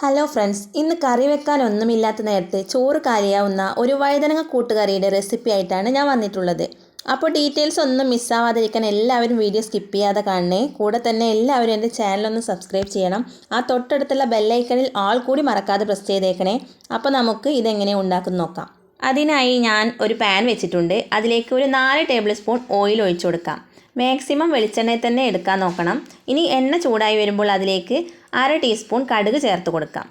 Hello friends ഇന്ന് കറി വെക്കാൻ ഒന്നുമില്ലാത്ത നേരത്തെ ചോറ് കാലിയാവുന്ന ഒരു വഴുതനങ്ങ കൂട്ടുകറിയുടെ റെസിപ്പി ആയിട്ടാണ് ഞാൻ വന്നിട്ടുള്ളത്. അപ്പോൾ ഡീറ്റെയിൽസ് ഒന്നും മിസ്സാവാതിരിക്കാൻ എല്ലാവരും വീഡിയോ സ്കിപ്പ് ചെയ്യാതെ കാണണേ. കൂടെ തന്നെ എല്ലാവരും എന്റെ ചാനലൊന്ന് സബ്സ്ക്രൈബ് ചെയ്യണം. ആ തൊട്ടടുത്തുള്ള ബെല്ലൈക്കണിൽ ആൾ കൂടി മറക്കാതെ പ്രസ് ചെയ്തേക്കണേ. അപ്പോൾ നമുക്ക് ഇതെങ്ങനെ ഉണ്ടാക്കുന്ന നോക്കാം. അതിനായി ഞാൻ ഒരു പാൻ വെച്ചിട്ടുണ്ട്. അതിലേക്ക് ഒരു നാല് ടേബിൾ സ്പൂൺ ഓയിൽ ഒഴിച്ചു കൊടുക്കാം. മാക്സിമം വെളിച്ചെണ്ണയിൽ തന്നെ എടുക്കാൻ നോക്കണം. ഇനി എണ്ണ ചൂടായി വരുമ്പോൾ അതിലേക്ക് അര ടീസ്പൂൺ കടുക് ചേർത്ത് കൊടുക്കാം.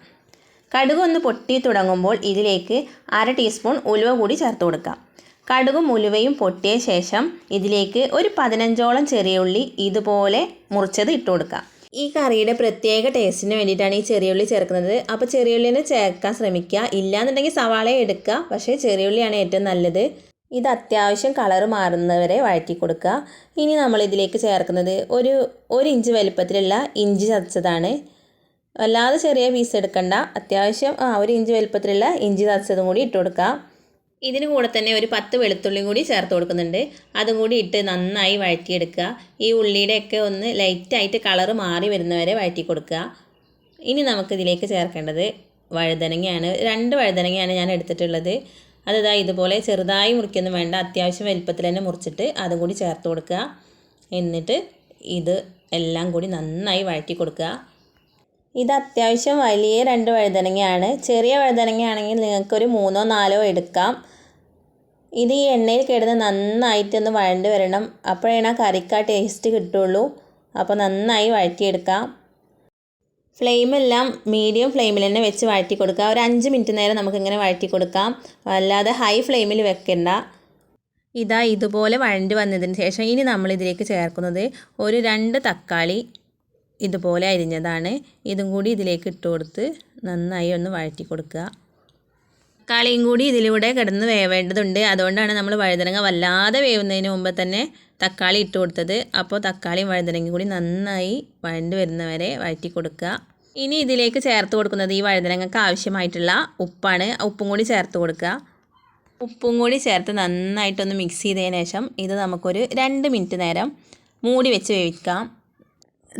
കടുക് ഒന്ന് പൊട്ടി തുടങ്ങുമ്പോൾ ഇതിലേക്ക് അര ടീസ്പൂൺ ഉലുവ കൂടി ചേർത്ത് കൊടുക്കാം. കടുകും ഉലുവയും പൊട്ടിയ ശേഷം ഇതിലേക്ക് ഒരു പതിനഞ്ചോളം ചെറിയ ഉള്ളി ഇതുപോലെ മുറിച്ചത് ഇട്ട് കൊടുക്കാം. ഈ കറിയുടെ പ്രത്യേക ടേസ്റ്റിന് വേണ്ടിയിട്ടാണ് ഈ ചെറിയ ഉള്ളി ചേർക്കുന്നത്. അപ്പോൾ ചെറിയുള്ളിനെ ചേർക്കാൻ ശ്രമിക്കുക. ഇല്ലാന്നുണ്ടെങ്കിൽ സവാള എടുക്കുക. പക്ഷേ ചെറിയ ഉള്ളിയാണ് ഏറ്റവും നല്ലത്. ഇത് അത്യാവശ്യം കളറ് മാറുന്നവരെ വഴറ്റി കൊടുക്കുക. ഇനി നമ്മളിതിലേക്ക് ചേർക്കുന്നത് ഒരു ഒരു ഇഞ്ച് വലിപ്പത്തിലുള്ള ഇഞ്ചി ചതച്ചതാണ്. വല്ലാതെ ചെറിയ പീസ് എടുക്കണ്ട. അത്യാവശ്യം ആ ഒരു ഇഞ്ച് വലുപ്പത്തിലുള്ള ഇഞ്ചി ചതച്ചതും കൂടി ഇട്ട് കൊടുക്കുക. ഇതിന് കൂടെ തന്നെ ഒരു പത്ത് വെളുത്തുള്ളിയും കൂടി ചേർത്ത് കൊടുക്കുന്നുണ്ട്. അതും കൂടി ഇട്ട് നന്നായി വഴറ്റിയെടുക്കുക. ഈ ഉള്ളിയുടെയൊക്കെ ഒന്ന് ലൈറ്റായിട്ട് കളറ് മാറി വരുന്നവരെ വഴറ്റി കൊടുക്കുക. ഇനി നമുക്കിതിലേക്ക് ചേർക്കേണ്ടത് വഴുതനങ്ങയാണ്. രണ്ട് വഴുതനങ്ങയാണ് ഞാൻ എടുത്തിട്ടുള്ളത്. അതിതാ ഇതുപോലെ ചെറുതായി മുറിക്കൊന്നും വേണ്ട. അത്യാവശ്യം വലിപ്പത്തിൽ തന്നെ മുറിച്ചിട്ട് അതും കൂടി ചേർത്ത് കൊടുക്കുക. എന്നിട്ട് ഇത് എല്ലാം കൂടി നന്നായി വഴറ്റി കൊടുക്കുക. ഇത് അത്യാവശ്യം വലിയ രണ്ട് വഴുതനങ്ങയാണ്. ചെറിയ വഴുതനങ്ങയാണെങ്കിൽ നിങ്ങൾക്കൊരു മൂന്നോ നാലോ എടുക്കാം. ഇത് ഈ എണ്ണയിൽ കിടന്ന് നന്നായിട്ടൊന്ന് വഴണ്ട് വരണം. അപ്പോഴാണ് ആ കറിക്ക് ആ ടേസ്റ്റ് കിട്ടുള്ളൂ. അപ്പോൾ നന്നായി വഴറ്റിയെടുക്കാം. ഫ്ലെയിമെല്ലാം മീഡിയം ഫ്ലെയിമിൽ തന്നെ വെച്ച് വഴറ്റി കൊടുക്കുക ഒരു അഞ്ച് മിനിറ്റ് നേരം നമുക്കിങ്ങനെ വഴറ്റി കൊടുക്കാം അല്ലാതെ ഹൈ ഫ്ലെയിമിൽ വെക്കണ്ട. ഇതാ ഇതുപോലെ വഴണ്ടി വന്നതിന് ശേഷം ഇനി നമ്മൾ ഇതിലേക്ക് ചേർക്കുന്നത് ഒരു രണ്ട് തക്കാളി ഇതുപോലെ അരിഞ്ഞതാണ്. ഇതും കൂടി ഇതിലേക്ക് ഇട്ട് കൊടുത്ത് നന്നായി ഒന്ന് വഴറ്റി കൊടുക്കുക തക്കാളിയും കൂടി ഇതിലൂടെ കിടന്ന് വേവേണ്ടതുണ്ട്. അതുകൊണ്ടാണ് നമ്മൾ വഴുതനങ്ങ വല്ലാതെ വേവുന്നതിന് മുമ്പ് തന്നെ തക്കാളി ഇട്ട് കൊടുത്തത്. അപ്പോൾ തക്കാളിയും വഴുതനങ്ങയും കൂടി നന്നായി വഴണ്ട് വരുന്നവരെ വഴറ്റി കൊടുക്കുക. ഇനി ഇതിലേക്ക് ചേർത്ത് കൊടുക്കുന്നത് ഈ വഴുതനങ്ങൾക്ക് ആവശ്യമായിട്ടുള്ള ഉപ്പാണ്. ഉപ്പും കൂടി ചേർത്ത് കൊടുക്കുക. ഉപ്പും കൂടി ചേർത്ത് നന്നായിട്ടൊന്ന് മിക്സ് ചെയ്തതിന് ശേഷം ഇത് നമുക്കൊരു രണ്ട് മിനിറ്റ് നേരം മൂടി വെച്ച് വേവിക്കാം.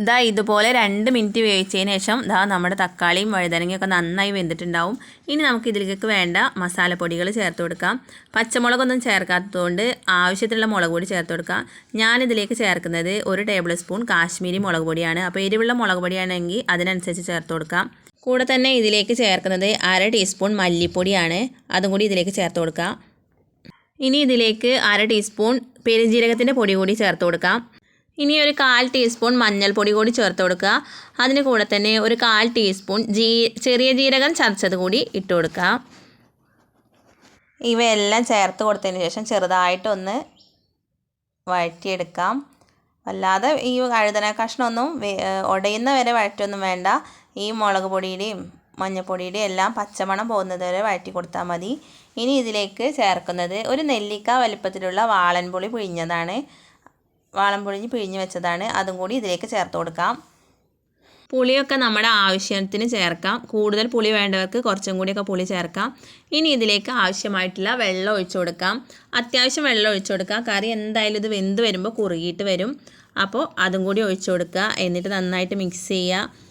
ഇതാ ഇതുപോലെ രണ്ട് മിനിറ്റ് വേവിച്ചതിന് ശേഷം ഇതാ നമ്മുടെ തക്കാളിയും വഴുതനങ്ങയൊക്കെ നന്നായി വെന്തിട്ടുണ്ടാവും. ഇനി നമുക്ക് ഇതിലേക്ക് വേണ്ട മസാലപ്പൊടികൾ ചേർത്ത് കൊടുക്കാം. പച്ചമുളകൊന്നും ചേർക്കാത്തതുകൊണ്ട് ആവശ്യത്തിലുള്ള മുളക് പൊടി ചേർത്ത് കൊടുക്കാം. ഞാനിതിലേക്ക് ചേർക്കുന്നത് ഒരു ടേബിൾ സ്പൂൺ കാശ്മീരി മുളക് പൊടിയാണ്. അപ്പോൾ എരിവുള്ള മുളക് പൊടിയാണെങ്കിൽ അതിനനുസരിച്ച് ചേർത്ത് കൊടുക്കാം. കൂടെ തന്നെ ഇതിലേക്ക് ചേർക്കുന്നത് അര ടീസ്പൂൺ മല്ലിപ്പൊടിയാണ്. അതും കൂടി ഇതിലേക്ക് ചേർത്ത് കൊടുക്കാം. ഇനി ഇതിലേക്ക് അര ടീസ്പൂൺ പെരുംജീരകത്തിന്റെ പൊടി കൂടി ചേർത്ത് കൊടുക്കാം. ഇനി ഒരു കാൽ ടീസ്പൂൺ മഞ്ഞൾപ്പൊടി കൂടി ചേർത്ത് കൊടുക്കുക. അതിന് കൂടെ തന്നെ ഒരു കാൽ ടീസ്പൂൺ ജീ ചെറിയ ജീരകം ചതച്ചത് കൂടി ഇട്ട് കൊടുക്കുക. ഇവയെല്ലാം ചേർത്ത് കൊടുത്തതിന് ശേഷം ചെറുതായിട്ടൊന്ന് വഴറ്റിയെടുക്കാം. അല്ലാതെ ഈ കഴുതന കഷ്ണമൊന്നും ഉടയുന്ന വരെ വഴറ്റൊന്നും വേണ്ട. ഈ മുളക് പൊടിയുടെയും മഞ്ഞൾപ്പൊടിയുടെയും എല്ലാം പച്ചമണം പോകുന്നത് വരെ വഴറ്റി കൊടുത്താൽ മതി. ഇനി ഇതിലേക്ക് ചേർക്കുന്നത് ഒരു നെല്ലിക്ക വലിപ്പത്തിലുള്ള വാളൻപുളി പിഴിഞ്ഞതാണ്. വാളം പൊഴിഞ്ഞ് പിഴിഞ്ഞ് വെച്ചതാണ്. അതും കൂടി ഇതിലേക്ക് ചേർത്ത് കൊടുക്കാം. പുളിയൊക്കെ നമ്മുടെ ആവശ്യത്തിന് ചേർക്കാം. കൂടുതൽ പുളി വേണ്ടവർക്ക് കുറച്ചും കൂടിയൊക്കെ പുളി ചേർക്കാം. ഇനി ഇതിലേക്ക് ആവശ്യമായിട്ടുള്ള വെള്ളം ഒഴിച്ചു കൊടുക്കാം. അത്യാവശ്യം വെള്ളം ഒഴിച്ചു കൊടുക്കുക കറി എന്തായാലും ഇത് വെന്ത് വരുമ്പോൾ കുറുകിയിട്ട് വരും. അപ്പോൾ അതും കൂടി ഒഴിച്ചു കൊടുക്കുക. എന്നിട്ട് നന്നായിട്ട് മിക്സ് ചെയ്യുക.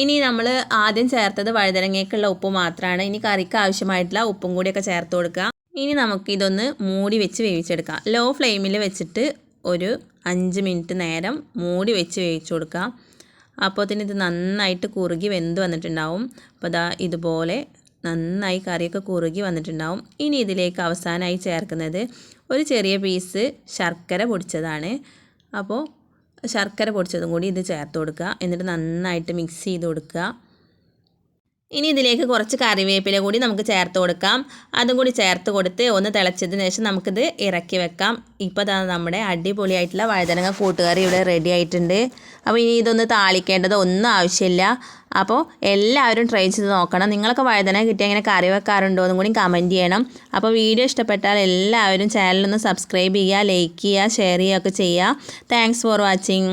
ഇനി നമ്മൾ ആദ്യം ചേർത്തത് വഴുതനങ്ങയ്ക്കുള്ള ഉപ്പ് മാത്രമാണ്. ഇനി കറിക്ക് ആവശ്യമായിട്ടുള്ള ഉപ്പും കൂടിയൊക്കെ ചേർത്ത് കൊടുക്കുക. ഇനി നമുക്കിതൊന്ന് മൂടി വെച്ച് വേവിച്ചെടുക്കാം. ലോ ഫ്ലെയിമിൽ വെച്ചിട്ട് ഒരു അഞ്ച് മിനിറ്റ് നേരം മൂടി വെച്ച് വേവിച്ച് കൊടുക്കുക. അപ്പോഴത്തേന് ഇത് നന്നായിട്ട് കുറുകി വെന്ത് വന്നിട്ടുണ്ടാവും. അപ്പോൾ അതാ ഇതുപോലെ നന്നായി കറിയൊക്കെ കുറുകി വന്നിട്ടുണ്ടാവും. ഇനി ഇതിലേക്ക് അവസാനമായി ചേർക്കുന്നത് ഒരു ചെറിയ പീസ് ശർക്കര പൊടിച്ചതാണ്. അപ്പോൾ ശർക്കര പൊടിച്ചതും കൂടി ഇത് ചേർത്ത് കൊടുക്കുക. എന്നിട്ട് നന്നായിട്ട് മിക്സ് ചെയ്ത് കൊടുക്കുക. ഇനി ഇതിലേക്ക് കുറച്ച് കറിവേപ്പില കൂടി നമുക്ക് ചേർത്ത് കൊടുക്കാം. അതും കൂടി ചേർത്ത് കൊടുത്ത് ഒന്ന് തിളച്ചതിന് ശേഷം നമുക്കിത് ഇറക്കി വെക്കാം. ഇപ്പോൾ തന്നെ നമ്മുടെ അടിപൊളിയായിട്ടുള്ള വഴുതനങ്ങ കൂട്ടുകറി ഇവിടെ റെഡി ആയിട്ടുണ്ട്. അപ്പോൾ ഇനി ഇതൊന്ന് താളിക്കേണ്ടത് ഒന്നും ആവശ്യമില്ല. അപ്പോൾ എല്ലാവരും ട്രൈ ചെയ്ത് നോക്കണം. നിങ്ങളൊക്കെ വഴുതന കിട്ടിയ അങ്ങനെ കറി വെക്കാറുണ്ടോ എന്നും കൂടി കമന്റ് ചെയ്യണം. അപ്പോൾ വീഡിയോ ഇഷ്ടപ്പെട്ടാൽ എല്ലാവരും ചാനലൊന്ന് സബ്സ്ക്രൈബ് ചെയ്യുക ലൈക്ക് ചെയ്യുക ഷെയർ ചെയ്യുക ഒക്കെ ചെയ്യുക. Thanks for watching